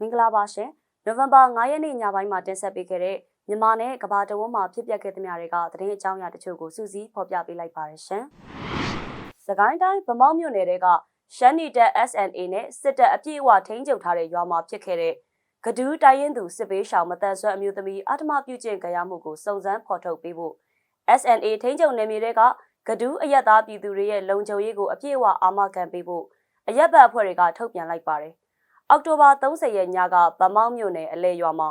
မင်္ဂလာပါရှင်နိုဝင်ဘာ9ရက်နေ့ညပိုင်းမှာတင်ဆက်ပေးခဲ့တဲ့မြန်မာနဲ့ကမ္ဘာတဝန်းမှာဖြစ်ပျက်ခဲ့သမျှတွေကသတင်းအကြောင်းအရာတချို့ကိုစူးစီးဖော်ပြပေးလိုက်ပါရရှင်စကိုင်းတိုင်းဗမောက်မြို့နယ်တဲကရှမ်းနီတက် SNA နဲ့စစ်တပ်အပြည့်အဝထိန်းချုပ်ထားတဲ့ရွာမှာဖြစ်ခဲ့တဲ့ကဒူးတိုင်းရင်သူစစ်ပေးရှောင်မတန်ဆွမ်းအမျိုးသမီးအထမပြုကျင့်ကြရမှုကိုစုံစမ်းဖော်ထုတ်ပေးဖို့ SNA ထိန်းချုပ်နယ်မြေတွေကကဒူးအရက်သားပြည်သူတွေရဲ့လုံခြုံရေးကိုအပြည့်အဝအာမခံပေးဖို့အရက်ဘတ်အဖွဲ့တွေကထုတ်ပြန်လိုက်ပါတယ်။ အောက်တိုဘာ30ရက်ညကဗမောက်မြို့နယ်အလဲရွာမှာ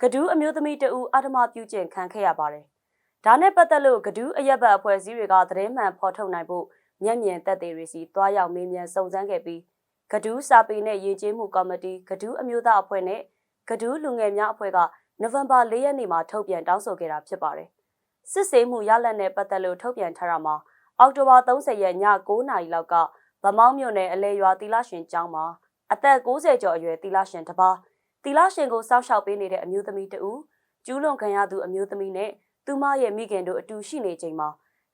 ကဒူးအမျိုးသမီးတဦးအထမပြုကျင့်ခံခဲ့ရပါတယ်။ဒါနဲ့ပတ်သက်လို့ကဒူးအရက်ဘတ်အဖွဲ့အစည်းတွေကသတင်းမှန်ဖော်ထုတ်နိုင်ဖို့မျက်မြင်သက်သေတွေစီတွားရောက်မေးမြန်းစုံစမ်းခဲ့ပြီးကဒူးစာပေနဲ့ယဉ်ကျေးမှုကော်မတီကဒူးအမျိုးသားအဖွဲ့နဲ့ကဒူးလူငယ်များအဖွဲ့ကနိုဝင်ဘာ၄ရက်နေ့မှာထုတ်ပြန်တောင်းဆိုခဲ့တာဖြစ်ပါတယ်။စစ်ဆေးမှုရလဒ်နဲ့ပတ်သက်လို့ထုတ်ပြန်ထားတာမှာအောက်တိုဘာ30ရက်ည9:00နာရီလောက်ကဗမောင်းမြို့နယ်အလဲရွာတီလာရှင်ကျောင်းမှာ အသက်60ကျော်အရွယ်တီလာရှင်တစ်ပါးတီလာရှင်ကိုစောင့်ရှောက်ပေးနေတဲ့အမျိုးသမီးတဦးကျူးလွန်ခံရသူအမျိုးသမီးနဲ့သူမရဲ့မိခင်တို့အတူရှိနေချိန်မှာ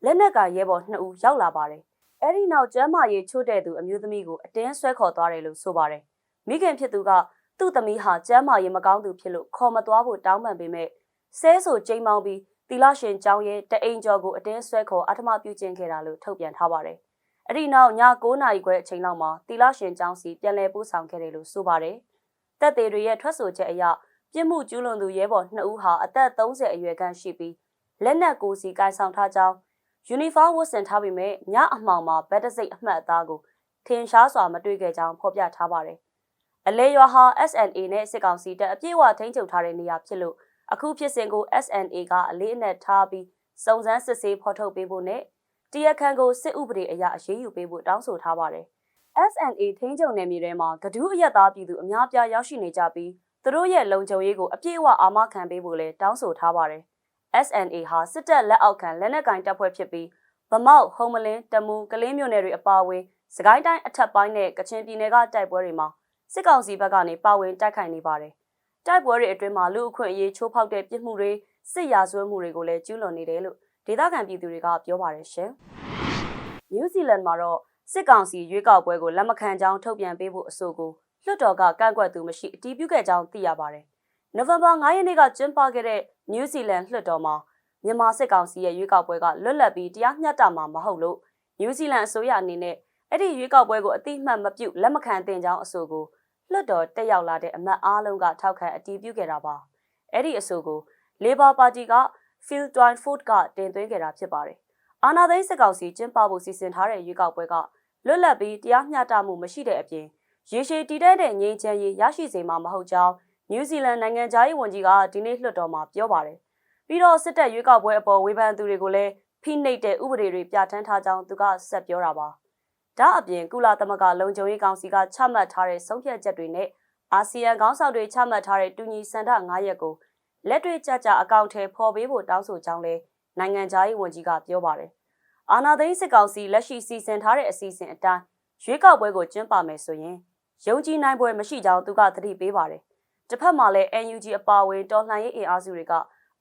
လက်နက်ကရဲဘော်နှစ်ဦးရောက်လာပါတယ်။အဲဒီနောက်ကျမ်းမာရေးချို့တဲ့သူအမျိုးသမီးကိုအတင်းဆွဲခေါ်သွားတယ်လို့ဆိုပါတယ်။မိခင်ဖြစ်သူကသူ့သမီးဟာကျမ်းမာရေးမကောင်းသူဖြစ်လို့ခေါ်မသွားဖို့တောင်းပန်ပေမဲ့ဆဲဆိုချိန်မောင်းပြီးတီလာရှင်ကျောင်းရဲ့တအိမ်ကျော်ကိုအတင်းဆွဲခေါ်အထမပြုကျင့်ခဲ့တာလို့ထုတ်ပြန်ထားပါတယ်။ အဲ့ဒီနောက်ည9နာရီခွဲအချိန်လောက်မှာတီလာရှင်ကျောင်းစီပြန်လည်ပို့ဆောင်ခဲ့တယ်လို့ဆိုပါတယ်။တပ်သေးတွေရဲ့ထွက်ဆိုချက်အရပြစ်မှုကျူးလွန်သူရဲဘော်2ဦးဟာအသက်30အရွယ်ခန့်ရှိပြီးလက်နက်ကိုစီကိုင်ဆောင်ထားကြောင်းယူနီဖောင်းဝတ်ဆင်ထားပေမဲ့ညအမှောင်မှာဗက်တစိတ်အမှတ်အသားကိုထင်ရှားစွာမတွေ့ခဲ့ကြောင်းဖော်ပြထားပါတယ်။အလဲရွာဟာ SNA နဲ့စစ်ကောင်စီတပ်အပြည့်အဝထိန်းချုပ်ထားတဲ့နေရာဖြစ်လို့အခုဖြစ်စဉ်ကို SNA ကအလေးအနက်ထားပြီးစုံစမ်းစစ်ဆေးဖော်ထုတ်ပေးဖို့နဲ့ တရားခံကိုစစ်ဥပဒေအရအရေးယူပေးဖို့တောင်းဆိုထားပါတယ်။ SNA ထိန်းချုပ်နယ်မြေထဲမှာကဒူးအရက်သားပြည်သူအများပြားရောက်ရှိနေကြပြီးသူတို့ရဲ့လုံခြုံရေးကိုအပြည့်အဝအာမခံပေးဖို့လည်းတောင်းဆိုထားပါတယ်။ SNA ဟာစစ်တပ်လက်အောက်ခံလက်နက်ကင်တပ်ဖွဲ့ဖြစ်ပြီးဗမောက်ဟုံမလင်းတမူကလင်းမြို့နယ်တွေအပါအဝင်စကိုင်းတိုင်းအထက်ပိုင်းနဲ့ကချင်ပြည်နယ်ကတိုက်ပွဲတွေမှာစစ်ကောင်စီဘက်ကနေပါဝင်တိုက်ခိုက်နေပါတယ်။တိုက်ပွဲတွေအတွင်းမှာလူအခွင့်အရေးချိုးဖောက်တဲ့ပြစ်မှုတွေစစ်ရာဇဝတ်မှုတွေကိုလည်းကျူးလွန်နေတယ်လို့ ဒေသခံပြည်သူတွေကပြောပါတယ်ရှင်။နယူးဇီလန်မှာတော့စစ်ကောင်စီရွေးကောက်ပွဲကိုလက်မခံကြောင်းထုတ်ပြန်ပေးဖို့အဆိုကိုလွှတ်တော်ကကန့်ကွက်သူမရှိအတည်ပြုခဲ့ကြောင်းသိရပါတယ်။နိုဝင်ဘာ9ရက်နေ့ကကျင်းပခဲ့တဲ့နယူးဇီလန်လွှတ်တော်မှာမြန်မာစစ်ကောင်စီရဲ့ရွေးကောက်ပွဲကလွတ်လပ်ပြီးတရားမျှတမှာမဟုတ်လို့နယူးဇီလန်အစိုးရအနေနဲ့အဲ့ဒီရွေးကောက်ပွဲကိုအတိအမှတ်မပြုလက်မခံသင့်ကြောင်းအဆိုကိုလွှတ်တော်တက်ရောက်လာတဲ့အမတ်အားလုံးကထောက်ခံအတည်ပြုခဲ့တာပါ။အဲ့ဒီအဆိုကို Labor Party က Phil Twyford ကတင်သွင်းခဲ့တာဖြစ်ပါတယ်။အာဏာသိမ်းစစ်ကောင်စီကျင်းပဖို့စီစဉ်ထားတဲ့ရွေးကောက်ပွဲကလွတ်လပ်ပြီးတရားမျှတမှုမရှိတဲ့အပြင်ရေရှည်တည်တဲ့တဲ့ငြိမ်းချမ်းရေးရရှိစေမှာမဟုတ်ကြောင်းနယူးဇီလန်နိုင်ငံသားရေးဝန်ကြီးကဒီနေ့လွှတ်တော်မှာပြောပါတယ်။ပြီးတော့စစ်တပ်ရွေးကောက်ပွဲအပေါ်ဝေဖန်သူတွေကိုလည်းဖိနှိပ်တဲ့ဥပဒေတွေပြဋ္ဌာန်းထားကြောင်းသူကဆက်ပြောတာပါ။ဒါအပြင်ကုလသမဂ္ဂလုံခြုံရေးကောင်စီကချမှတ်ထားတဲ့ဆုံးဖြတ်ချက်တွေနဲ့အာဆီယံခေါင်းဆောင်တွေချမှတ်ထားတဲ့တူညီစံတ9ရက်ကို လက်တွေ့ကြကြအကောင့်ထဲပေါ်ပေးဖို့တောင်းဆိုကြောင်းလည်းနိုင်ငံခြားရေးဝန်ကြီးကပြောပါတယ်။အာဏာသိမ်းစစ်ကောင်စီလက်ရှိစီစဉ်ထားတဲ့အစီအစဉ်အတိုင်းရွေးကောက်ပွဲကိုကျင်းပမယ်ဆိုရင်ယုံကြည်နိုင်ပွဲမရှိကြောင်းသူကသတိပေးပါတယ်။တစ်ဖက်မှာလည်း NUG အပါအဝင်တော်လှန်ရေးအင်အားစုတွေက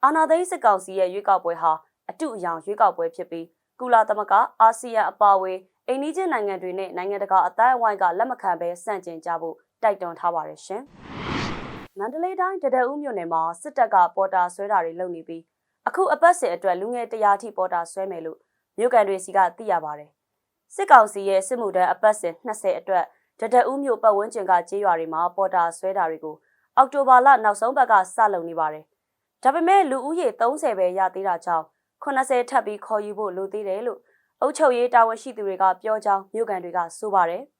အာဏာသိမ်းစစ်ကောင်စီရဲ့ရွေးကောက်ပွဲဟာအတုအယောင်ရွေးကောက်ပွဲဖြစ်ပြီးကုလသမဂ္ဂအာဆီယံအပါအဝင်အိန္ဒိချင်းနိုင်ငံတွေနဲ့နိုင်ငံတကာအတိုင်းအဝိုင်းကလက်မခံဘဲစန့်ကျင်ကြဖို့တိုက်တွန်းထားပါတယ်ရှင်။ မန္တလေးတိုင်းတဒအူးမြို့နယ်မှာစစ်တပ်ကပေါ်တာဆွဲတာတွေလုပ်နေပြီးအခုအပတ်စဉ်အတွက်လူငယ်တရားထိပေါ်တာဆွဲမယ်လို့မြို့ကန်တွေစီကသိရပါတယ်။စစ်ကောင်စီရဲ့စစ်မှုထမ်းအပတ်စဉ်20အတွက်တဒအူးမြို့ပတ်ဝန်းကျင်ကကြေးရွာတွေမှာပေါ်တာဆွဲတာတွေကိုအောက်တိုဘာလနောက်ဆုံးပတ်ကစလုပ်နေပါတယ်။ဒါပေမဲ့လူဦးရေ30ပဲရသေးတာကြောင့်80ထပ်ပြီးခေါ်ယူဖို့လိုသေးတယ်လို့အုပ်ချုပ်ရေးတာဝန်ရှိသူတွေကပြောကြောင်းမြို့ကန်တွေကဆိုပါတယ်။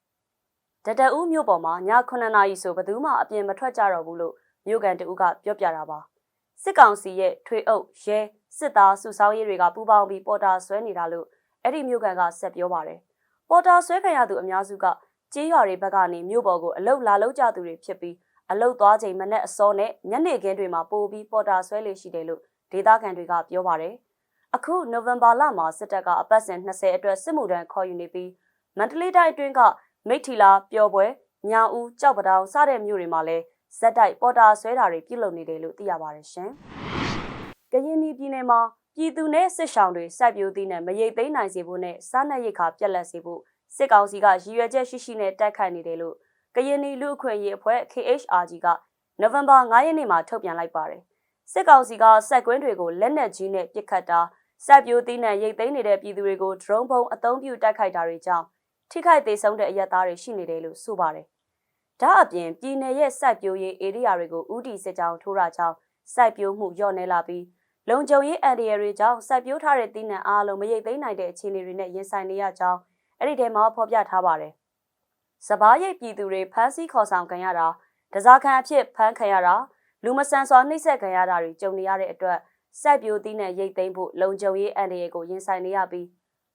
တတအူးမြို့ပေါ်မှာည9နာရီဆိုဘယ်သူမှအပြင်မထွက်ကြတော့ဘူးလို့မြို့ကန်တူကပြောပြတာပါ။စစ်ကောင်စီရဲ့ထွေအုပ်ရဲစစ်သားစုဆောင်းရေးတွေကပူးပေါင်းပြီးပေါ်တာဆွဲနေတာလို့အဲ့ဒီမြို့ကန်ကဆက်ပြောပါတယ်။ပေါ်တာဆွဲခံရသူအများစုကကြေးရွာတွေဘက်ကနေမြို့ပေါ်ကိုအလုတ်လာလောက်ကြသူတွေဖြစ်ပြီးအလုတ်သွားချိန်မနဲ့အစောနဲ့ညနေခင်းတွေမှာပို့ပြီးပေါ်တာဆွဲလေးရှိတယ်လို့ဒေသခံတွေကပြောပါတယ်။အခုနိုဝင်ဘာလမှာစစ်တပ်ကအပတ်စဉ်20အတွက်စစ်မှုထမ်းခေါ်ယူနေပြီးမန္တလေးတိုင်းအတွင်းက မိထီလာပျော်ပွဲညောင်ဦးကြောက်ပတောင်စတဲ့မြို့တွေမှာလည်းဇက်တိုက်ပေါ်တာဆွဲတာတွေပြုလုပ်နေတယ်လို့သိရပါတယ်ရှင်။ကရင်ပြည်နယ်မှာပြည်သူနဲ့စစ်ဆောင်တွေစိုက်ပျိုးသီးနဲ့မရိတ်သိမ်းနိုင်စေဖို့နဲ့စားနပ်ရိက္ခာပြက်လက်စေဖို့စစ်ကောင်စီကရည်ရွယ်ချက်ရှိရှိနဲ့တိုက်ခိုက်နေတယ်လို့ကရင်နီလူ့အခွင့်အရေးအဖွဲ့ KHRG ကနိုဝင်ဘာ9ရက်နေ့မှာထုတ်ပြန်လိုက်ပါတယ်။စစ်ကောင်စီကစက်ကွင်းတွေကိုလက်နက်ကြီးနဲ့ပစ်ခတ်တာစက်ပြိုးသီးနှံရိတ်သိမ်းနေတဲ့ပြည်သူတွေကို drone ပုံအသုံးပြုတိုက်ခိုက်တာတွေကြောင့် ထိခိုက်သေးဆုံးတဲ့အရက်သားတွေရှိနေတယ်လို့ဆိုပါတယ်။ဒါအပြင်ပြည်내ရဲ့စက်ပြိုးရေးဧရိယာတွေကိုဥတီစစ်ကြောင်းထိုးတာကြောင့်စက်ပြိုးမှုလျော့နေလာပြီးလုံခြုံရေးအန်ဒီရတွေကြောင့်စက်ပြိုးထားတဲ့သီးနှံအားလုံးမရိတ်သိမ်းနိုင်တဲ့အခြေအနေတွေနဲ့ရင်ဆိုင်နေရကြောင်းအဲ့ဒီထဲမှာဖော်ပြထားပါတယ်။စပားရိပ်ပြည်သူတွေဖမ်းဆီးခေါ်ဆောင်ခံရတာဒဇာခံအဖြစ်ဖမ်းခံရတာလူမဆန်စွာနှိပ်စက်ခံရတာတွေကြုံနေရတဲ့အတွက်စိုက်ပျိုးသီးနှံရိတ်သိမ်းဖို့လုံခြုံရေးအန်ဒီရကိုရင်ဆိုင်နေရပြီး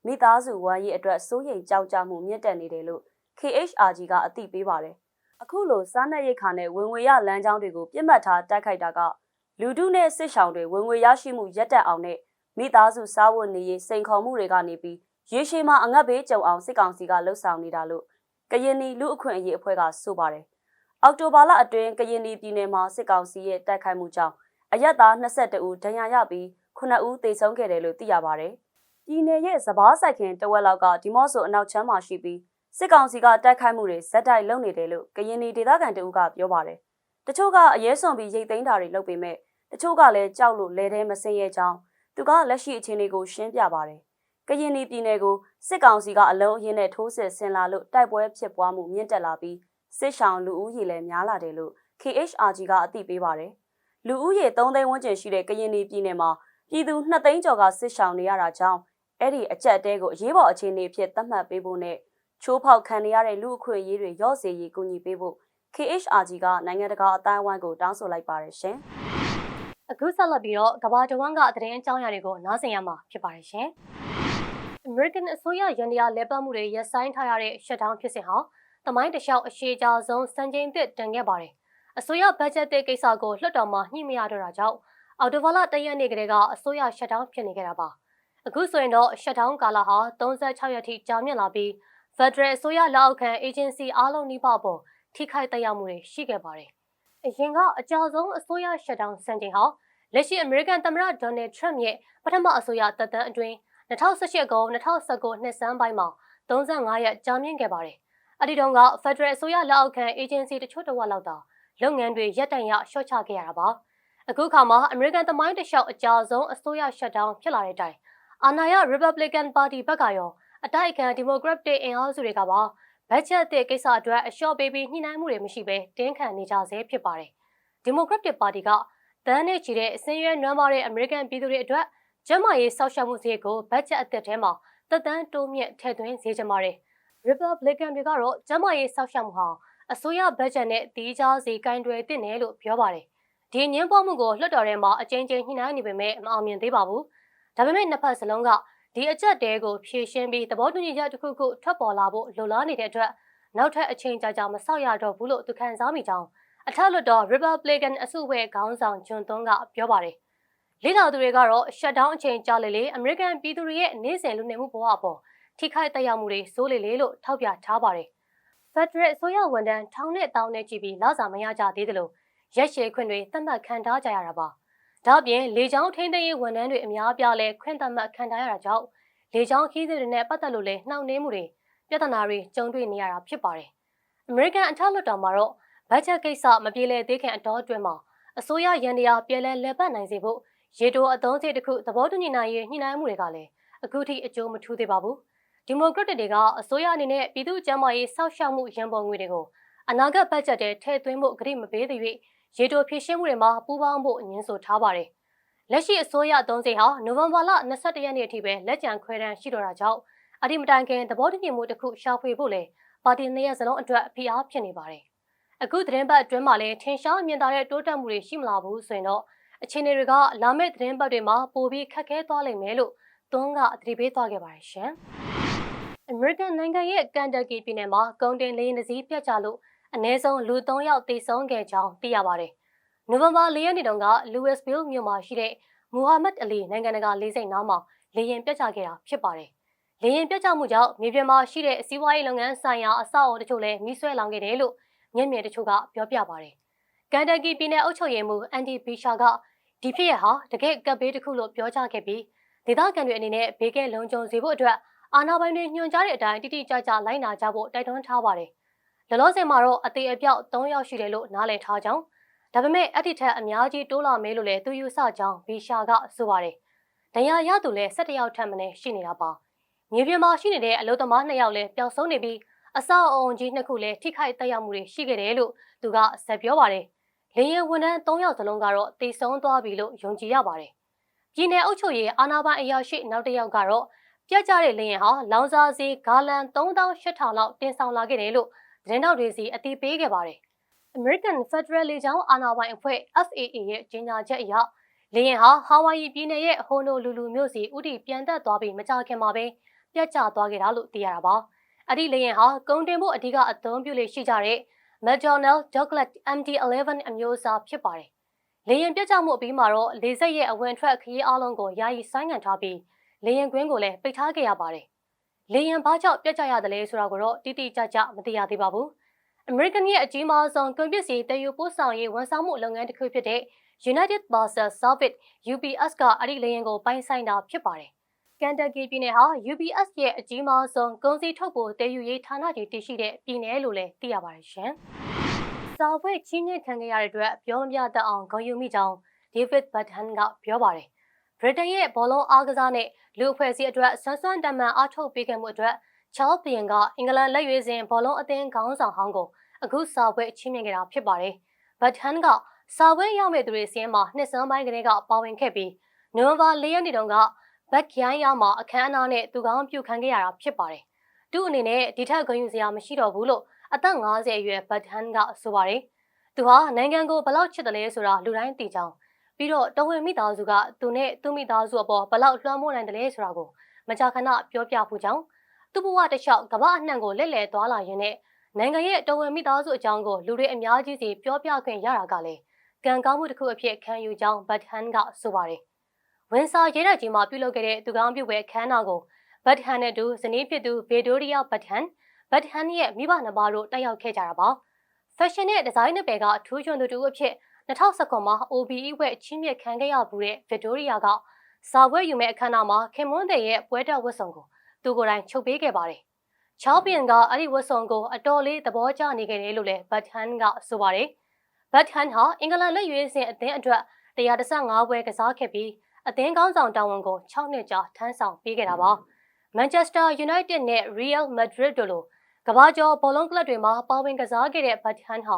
မိသားစုဝမ်းရေးအတွက်စိုးရိမ်ကြောက်ကြမှုမြင့်တက်နေတယ်လို့ KHRG ကအသိပေးပါတယ်။အခုလိုစားနပ်ရိက္ခာနဲ့ဝင်ငွေရလမ်းကြောင်းတွေကိုပြစ်မှတ်ထားတိုက်ခိုက်တာကလူထုနဲ့စစ်ဆောင်တွေဝင်ငွေရရှိမှုရပ်တက်အောင်နဲ့မိသားစုစားဝတ်နေရေးစိန်ခေါ်မှုတွေကနေပြီးရေရှည်မှာအငတ်ဘေးကြုံအောင်စစ်ကောင်စီကလှုပ်ဆောင်နေတာလို့ကရင်နီလူအခွင့်အရေးအဖွဲ့ကဆိုပါတယ်။အောက်တိုဘာလအတွင်းကရင်နီပြည်နယ်မှာစစ်ကောင်စီရဲ့တိုက်ခိုက်မှုကြောင့်အရက်သား22ဦးဒဏ်ရာရပြီး9ဦးသေဆုံးခဲ့တယ်လို့သိရပါတယ်။ ပြည်နယ်ရဲ့စပားဆိုင်ခင်တဝက်လောက်ကဒီမော့ဆိုအနောက်ချမ်းမှာရှိပြီးစစ်ကောင်စီကတိုက်ခိုက်မှုတွေဇက်တိုက်လုပ်နေတယ်လို့ကရင်နီဒေသခံတအုပ်ကပြောပါတယ်။တချို့ကအရေးစွန်ပြီးရိတ်သိမ်းတာတွေလုပ်ပေမဲ့တချို့ကလည်းကြောက်လို့လဲထဲမစင်းရဲကြောင်းသူကလက်ရှိအခြေအနေကိုရှင်းပြပါတယ်။ကရင်နီပြည်နယ်ကိုစစ်ကောင်စီကအလုံးအင်းနဲ့ထိုးစစ်ဆင်လာလို့တိုက်ပွဲဖြစ်ပွားမှုမြင့်တက်လာပြီးစစ်ဆောင်လူဦးရေလည်းများလာတယ်လို့ KHRG ကအသိပေးပါတယ်။လူဦးရေ3သိန်းဝန်းကျင်ရှိတဲ့ကရင်နီပြည်နယ်မှာပြည်သူ2သိန်းကျော်ကစစ်ဆောင်နေရတာကြောင့် အဲ့ဒီအကြက်တဲကိုအရေးပေါ်အခြေအနေဖြစ်သတ်မှတ်ပေးဖို့နဲ့ချိုးဖောက်ခံရတဲ့လူအခွင့်အရေးတွေရော့စေရေးကူညီပေးဖို့ KHRG ကနိုင်ငံတကာအတိုင်းအဝိုင်းကိုတောင်းဆိုလိုက်ပါတယ်ရှင်။အခုဆက်လက်ပြီးတော့ကဘာတဝန်းကသတင်းအကြောင်းအရာတွေကိုနားဆင်ရမှာဖြစ်ပါတယ်ရှင်။ American အစိုးရရန်တရားလဲပတ်မှုတွေရပ်ဆိုင်းထားရတဲ့ shutdown ဖြစ်စဉ်ဟာတမိုင်းတလျှောက်အရှိအကြဆုံးစံချိန်သစ်တင်ခဲ့ပါတယ်။အစိုးရဘတ်ဂျက်တဲ့ကိစ္စကိုလွှတ်တော်မှာညှိမရတော့တာကြောင့်အော်တိုဘာလတရက်နေ့ကလေးကအစိုးရ shutdown ဖြစ်နေခဲ့တာပါ။ အခုဆိုရင်တော့ shutdown ကာလဟာ36ရက်ထိကြာမြင့်လာပြီး Federal အစိုးရလက်အောက်ခံ agency အားလုံးနှိပါပေါ်ထိခိုက်သက်ရောက်မှုတွေရှိခဲ့ပါတယ်။အရင်ကအကြဆုံးအစိုးရ shutdown စံချိန်ဟာလက်ရှိ American သမ္မတ Donald Trump ရဲ့ပထမအစိုးရတပ်တန်းအတွင်း2018ခု2019နှစ်စန်းပိုင်းမှာ35ရက်ကြာမြင့်ခဲ့ပါတယ်။အဲဒီတုန်းက Federal အစိုးရလက်အောက်ခံ agency တချို့တဝက်လောက်သာလုပ်ငန်းတွေရပ်တန့်ရရှော့ချခဲ့ရတာပါ။အခုခါမှာ American သမိုင်းတစ်လျှောက်အကြဆုံးအစိုးရ shutdown ဖြစ်လာတဲ့အတိုင်း အာဏာရ Republican Party ဘက်ကရောအတိုက်အခံ Democratic အင်အားစုတွေကပါဘတ်ဂျက်တဲ့ကိစ္စအတွက်အလျှော့ပေးပြီးညှိနှိုင်းမှုတွေမရှိဘဲတင်းခံနေကြဆဲဖြစ်ပါတယ်။ Democratic Party ကတန်းနဲ့ချီတဲ့အစင်းရဲနွမ်းပါတဲ့အမေရိကန်ပြည်သူတွေအတွက်ကျန်းမာရေးစောင့်ရှောက်မှုစရိတ်ကိုဘတ်ဂျက်အသစ်ထဲမှာသက်တမ်းတိုးမြင့်ထည့်သွင်းစေချင်ပါတယ်။ Republican တွေကတော့ကျန်းမာရေးစောင့်ရှောက်မှုဟာအစိုးရဘတ်ဂျက်နဲ့တီးခြားစီကင်တွယ်တင်တယ်လို့ပြောပါတယ်။ဒီညှင်းပေါမှုကိုလွှတ်တော်ထဲမှာအကြိမ်ကြိမ်ညှိနှိုင်းနေပေမဲ့မအောင်မြင်သေးပါဘူး။ ဒါပေမဲ့နှစ်ဖက်စလုံးကဒီအကြက်တဲကိုဖြည့်ရှင်းပြီးသဘောတူညီချက်တစ်ခုခုထွက်ပေါ်လာဖို့လိုလားနေတဲ့အတွက်နောက်ထပ်အချိန်ကြာကြာမဆောက်ရတော့ဘူးလို့သူခံစားမိကြောင်းအထက်လွှတ်တော် Republican အစုအဖွဲ့ခေါင်းဆောင်ဂျွန်သွန်းကပြောပါတယ်။လေ့လာသူတွေကတော့ shutdown အချိန်ကြာလေလေ American ပြည်သူတွေရဲ့နေ့စဉ်လူနေမှုဘဝအပေါ်ထိခိုက်သက်ရောက်မှုတွေစိုးလေလေလို့ထောက်ပြထားပါတယ်။ Federal အစိုးရဝန်ထမ်းထောင်နဲ့တောင်းနဲ့ကြည့်ပြီးလစာမရကြသေးသလိုရက်ရှည်ခွင့်တွေသတ်မှတ်ခံထားကြရတာပါ။ ဒါ့အပြင်လေကြောင်းထိန်းသိမ်းရေးဝန်ထမ်းတွေအများပြားလဲခွင့်သတ်မှတ်ခံထားရတာကြောင့်လေကြောင်းခီးစဉ်တွေနဲ့ပတ်သက်လို့လဲနှောင့်နှေးမှုတွေပြဿနာတွေကြုံတွေ့နေရတာဖြစ်ပါတယ်။ American အထက်လွှတ်တော်မှာတော့ဘတ်ဂျက်ကိစ္စမပြေလည်သေးခင်အတော်အတွင်းမှာအစိုးရရန်တရားပြည်လဲလဲပတ်နိုင်စေဖို့ရေတိုအသုံးစရိတ်တစ်ခုသဘောတူညီနိုင်ရေးညှိနှိုင်းမှုတွေကလည်းအခုထိအကျိုးမထူးသေးပါဘူး။ဒီမိုကရက်တစ်တွေကအစိုးရအနေနဲ့ပြည်သူ့ကျန်းမာရေးစောင့်ရှောက်မှုရန်ပုံငွေတွေကိုအနာဂတ်ဘတ်ဂျက်ထဲထည့်သွင်းဖို့ကတိမပေးသေး၍ ရေတိုဖြည့်ရှင်းမှုတွေမှာပူးပေါင်းဖို့ညှင်းဆိုထားပါတယ်။လက်ရှိအစိုးရအသုံးစရိတ်ဟာနိုဝင်ဘာလ22ရက်နေ့အထိပဲလက်ကျန်ခွဲတမ်းရှိတော့တာကြောင့်အဒီမတိုင်ခင်သဘောတူညီမှုတစ်ခုရှာဖွေဖို့လဲပါတီနှစ်ရပ်စလုံးအတွက်ဖိအားဖြစ်နေပါတယ်။အခုသတင်းပတ်အတွင်းမှာလည်းထင်ရှားမြင်သာတဲ့တိုးတက်မှုတွေရှိမလာဘူးဆိုရင်တော့အခြေအနေတွေကလာမယ့်သတင်းပတ်တွေမှာပိုပြီးခက်ခဲသွားလိမ့်မယ်လို့သွန်းကအသိပေးသွားခဲ့ပါတယ်ရှင်။ American နိုင်ငံရဲ့ကန်တက်ကီပြည်နယ်မှာကုန်တင်လေးနှစည်းပြတ်ကျလို့ အနည်းဆုံးလူ3ယောက်သေဆုံးခဲ့ကြောင်းသိရပါတယ်။နိုဝင်ဘာ၄ရက်နေ့တုန်းက Louisville မြို့မှာရှိတဲ့မူဟာမက်အလီနိုင်ငံတကာလေးစိတ်နားမှာလေရင်ပြတ်ကျခဲ့တာဖြစ်ပါတယ်။လေရင်ပြတ်ကျမှုကြောင့်မြေပြင်မှာရှိတဲ့စီးပွားရေးလုပ်ငန်းဆိုင်ရာအဆောက်အအုံတချို့လည်းမိဆွဲလောင်ခဲ့တယ်လို့မျက်မြင်တချို့ကပြောပြပါတယ်။ကန်တက်ကီပြည်နယ်အုပ်ချုပ်ရေးမှူးအန်ဒီဘီရှာကဒီဖြစ်ရဟာတကယ့်ကပ်ဘေးတစ်ခုလို့ပြောကြားခဲ့ပြီးဒေသခံတွေအနေနဲ့ဘေးကင်းလုံခြုံစေဖို့အတွက်အာဏာပိုင်တွေညွှန်ကြားတဲ့အတိုင်းတိတိကျကျလိုက်နာကြဖို့တိုက်တွန်းထားပါတယ်။ လောလောဆယ်မှာတော့အသေးအပြောက်3ယောက်ရှိတယ်လို့နားလည်ထားကြောင်းဒါပေမဲ့အဲ့ဒီထက်အများကြီးတိုးလာမဲလို့လည်းသူယူဆကြောင်းဘီရှာကဆိုပါတယ်။ဒဏ်ရာရသူလည်း17ယောက်ထပ်မံရှိနေတာပါ။မြေပြင်မှာရှိနေတဲ့အလုသမား2ယောက်လည်းပျောက်ဆုံးနေပြီးအဆောက်အအုံကြီးနှစ်ခုလည်းထိခိုက်တက်ရောက်မှုတွေရှိခဲ့တယ်လို့သူကဆက်ပြောပါတယ်။လေရင်ဝန်ထမ်း3ယောက်စလုံးကတော့တေဆုံးသွားပြီလို့ယုံကြည်ရပါတယ်။ပြည်내အုပ်ချုပ်ရေးအာဏာပိုင်အရာရှိနောက်တစ်ယောက်ကတော့ပြတ်ကျတဲ့လေရင်ဟာလောင်စာစီဂါလန်3800လောက်တင်ဆောင်လာခဲ့တယ်လို့ သတင်းတောက်တွေစီအတိပေးခဲ့ပါတယ်။ American Federal လေကြောင်းအာဏာပိုင်အဖွဲ့ FAA ရဲ့ကြေညာချက်အရလေရင်ဟာဟာဝိုင်ယီပြည်နယ်ရဲ့ဟိုနိုလူလူမြို့စီဥတီပြန်တက်သွားပြီးမကြာခင်မှာပဲပြတ်ကျသွားခဲ့တာလို့သိရတာပါ။အဲ့ဒီလေရင်ဟာကုန်တင်ဖို့အဓိကအသုံးပြုလေရှိကြတဲ့ McDonnell Douglas MD-11 အမျိုးအစားဖြစ်ပါတယ်။လေရင်ပြတ်ကျမှုအပြီးမှာတော့လေဆိပ်ရဲ့အဝင်ထွက်ခရီးအလုံးကိုယာယီဆိုင်းငံ့ထားပြီးလေရင်ကွင်းကိုလည်းပိတ်ထားခဲ့ရပါတယ်။ လေရင်ဘာကြောင့်ပြတ်ကျရတယ်လဲဆိုတာကိုတော့တိတိကျကျမသိရသေးပါဘူး။ American ရဲ့အကြီးမားဆုံးကုန်ပစ္စည်းတည်ယူပို့ဆောင်ရေးဝန်ဆောင်မှုလုပ်ငန်းတစ်ခုဖြစ်တဲ့ United Parcel Service UPS ကအဲ့ဒီလေရင်ကိုပိုင်ဆိုင်တာဖြစ်ပါတယ်။ Kentucky ပြည်နယ်ဟာ UPS ရဲ့အကြီးမားဆုံးကုန်စည်ထုတ်ပို့တည်ယူရေးဌာနကြီးတည်ရှိတဲ့ပြည်နယ်လို့လည်းသိရပါတယ်ရှင်။စာပွဲချင်းမြင့်ခံခဲ့ရတဲ့အတွက်ပြောမပြတတ်အောင်ဂုဏ်ယူမိကြောင်း David Button ကပြောပါတယ်။ဗြိတိန်ရဲ့ဘောလုံးအားကစားနဲ့ လူအဖွဲ့အစည်းအတွက်ဆွမ်းဆွမ်းတမန်အားထုတ်ပေးခဲ့မှုအတွက်ချားလ်ဘီယန်ကအင်္ဂလန်လက်ရွေးစင်ဘောလုံးအသင်းခေါင်းဆောင်ဟောင်းကိုအခုစာပွဲအချင်းမြင့်ခဲ့တာဖြစ်ပါတယ်။ဘတ်ဟန်ကစာပွဲရောက်မဲ့သူတွေစီးမှာနှစ်စမ်းပိုင်းကလေးကပါဝင်ခဲ့ပြီးနိုဝင်ဘာ၄ရက်နေ့တုန်းကဘက်ခိုင်းရမှာအခမ်းအနားနဲ့သူကောင်းပြုခံခဲ့ရတာဖြစ်ပါတယ်။သူ့အနေနဲ့ဒီထက်ဂုဏ်ယူစရာမရှိတော့ဘူးလို့အသက်50အရွယ်ဘတ်ဟန်ကဆိုပါတယ်။သူဟာနိုင်ငံကိုဘလောက်ချစ်တယ်လဲဆိုတာလူတိုင်းသိကြောင်း ပြီးတော့တော်ဝင်မိသားစုကသူနဲ့သူ့မိသားစုအပေါ်ဘလောက်လွှမ်းမိုးနိုင်တယ်လဲဆိုတာကိုမကြာခဏပြောပြဖို့ကြောင်းသူ့ဘဝတစ်လျှောက်ကမ္ဘာအနှံ့ကိုလက်လည်သွားလာရင်းနဲ့နိုင်ငံရဲ့တော်ဝင်မိသားစုအကြောင်းကိုလူတွေအများကြီးစီပြောပြခွင့်ရတာကလည်းကံကောင်းမှုတစ်ခုအဖြစ်ခံယူကြောင်းဘတ်ဟန်ကဆိုပါတယ်။ဝန်ဆာရဲရကြီးမှာပြုလုပ်ခဲ့တဲ့သူကောင်းပြုပွဲအခမ်းအနားကိုဘတ်ဟန်နဲ့တူဇနီးဖြစ်သူဗေဒိုရီယာဘတ်ဟန်ဘတ်ဟန်ရဲ့မိဘနှစ်ပါးတို့တက်ရောက်ခဲ့ကြတာပါ။ fashion နဲ့ဒီဇိုင်းနယ်ပယ်ကထူးချွန်သူတူအဖြစ် 2019မှာ OBE ဘွဲ့ချင်းမြင့်ခံခဲ့ရဘူးတဲ့ဗစ်တိုးရီယာကစာပွဲယူမဲ့အခမ်းအနားမှာခင်မွန်းတဲ့ရဲ့ပွဲတော်ဝတ်စုံကိုသူကိုယ်တိုင်ချုပ်ပေးခဲ့ပါတယ်။ချားပီယန်ကအဲ့ဒီဝတ်စုံကိုအတော်လေးသဘောကျနေခဲ့တယ်လို့လည်းဘတ်ဟန်ကဆိုပါတယ်။ဘတ်ဟန်ဟာအင်္ဂလန်လက်ရွေးစင်အသင်းအတွက်115ပွဲကစားခဲ့ပြီးအသင်းကောင်းဆောင်တာဝန်ကို6နှစ်ကြာထမ်းဆောင်ပေးခဲ့တာပါ။ Manchester United နဲ့ Real Madrid တို့လိုကမ္ဘာကျော်ဘောလုံးကလပ်တွေမှာပါဝင်ကစားခဲ့တဲ့ဘတ်ဟန်ဟာ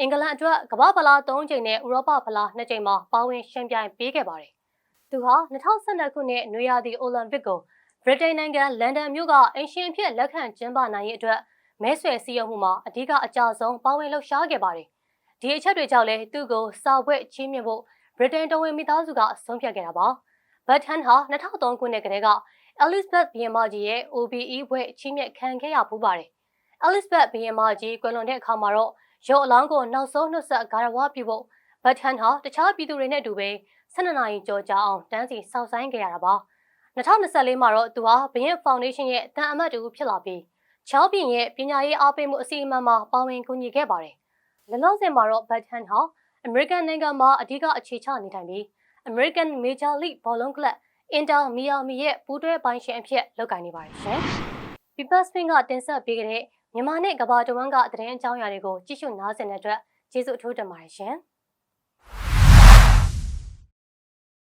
အင်္ဂလန်အတွက်ကမ္ဘာဖလား၃ချိန်နဲ့ဥရောပဖလား၂ချိန်မှာပါဝင်ရှင်ပြိုင်ပေးခဲ့ပါတယ်။သူဟာ2012ခုနှစ်နွေရာသီအိုလံပစ်ကိုဗြိတိန်နိုင်ငံလန်ဒန်မြို့ကအင်ရှင်ဖြစ်လက်ခံကျင်းပနိုင်ရေးအတွက်မဲဆွယ်စည်းရုံးမှုမှာအဓိကအကြဆုံးပါဝင်လှုပ်ရှားခဲ့ပါတယ်။ဒီအချက်တွေကြောင့်လည်းသူ့ကိုစာဝက်ချင်းမြင့်ဖို့ဗြိတိန်တော်ဝင်မိသားစုကအဆုံးဖြတ်ခဲ့တာပါ။ဘတ်ဟန်ဟာ2003ခုနှစ်ကတည်းက Elizabeth ဘီယန်မကြီးရဲ့ OBE ဘွဲ့ချင်းမြင့်ခံခဲ့ရပူးပါတယ်။ Elizabeth ဘီယန်မကြီးကွယ်လွန်တဲ့အခါမှာတော့ ရုပ်အလောင်းကိုနောက်ဆုံးနှုတ်ဆက်ဂါရဝပြုဖို့ဘတ်ဟန်ဟာတခြားပြည်သူတွေနဲ့အတူပဲ12နာရီကြော်ကြာအောင်တန်းစီစောင့်ဆိုင်းခဲ့ရတာပါ2024မှာတော့သူဟာဘရင်ဖောင်ဒေးရှင်းရဲ့တန်အမတ်တူဖြစ်လာပြီးချောင်းပြင်ရဲ့ပညာရေးအားပေးမှုအစီအမံမှာပါဝင်ကူညီခဲ့ပါတယ်လလောဆယ်မှာတော့ဘတ်ဟန်ဟာအမေရိကန်နိုင်ငံမှာအဓိကအခြေချနေထိုင်ပြီး American Major League ဘောလုံးကလပ် Inter Miami ရဲ့ပူးတွဲပိုင်ရှင်အဖြစ်လုပ်ကိုင်နေပါတယ်ရှင်။ People Spin ကတင်ဆက်ပေးခဲ့တဲ့ မြန်မာနဲ့ကမ္ဘာတဝန်းကသတင်းအကြောင်းအရာတွေကိုကြည့်ရှုနားဆင်တဲ့အတွက်ကျေးဇူးအထူးတင်ပါတယ်ရှင်။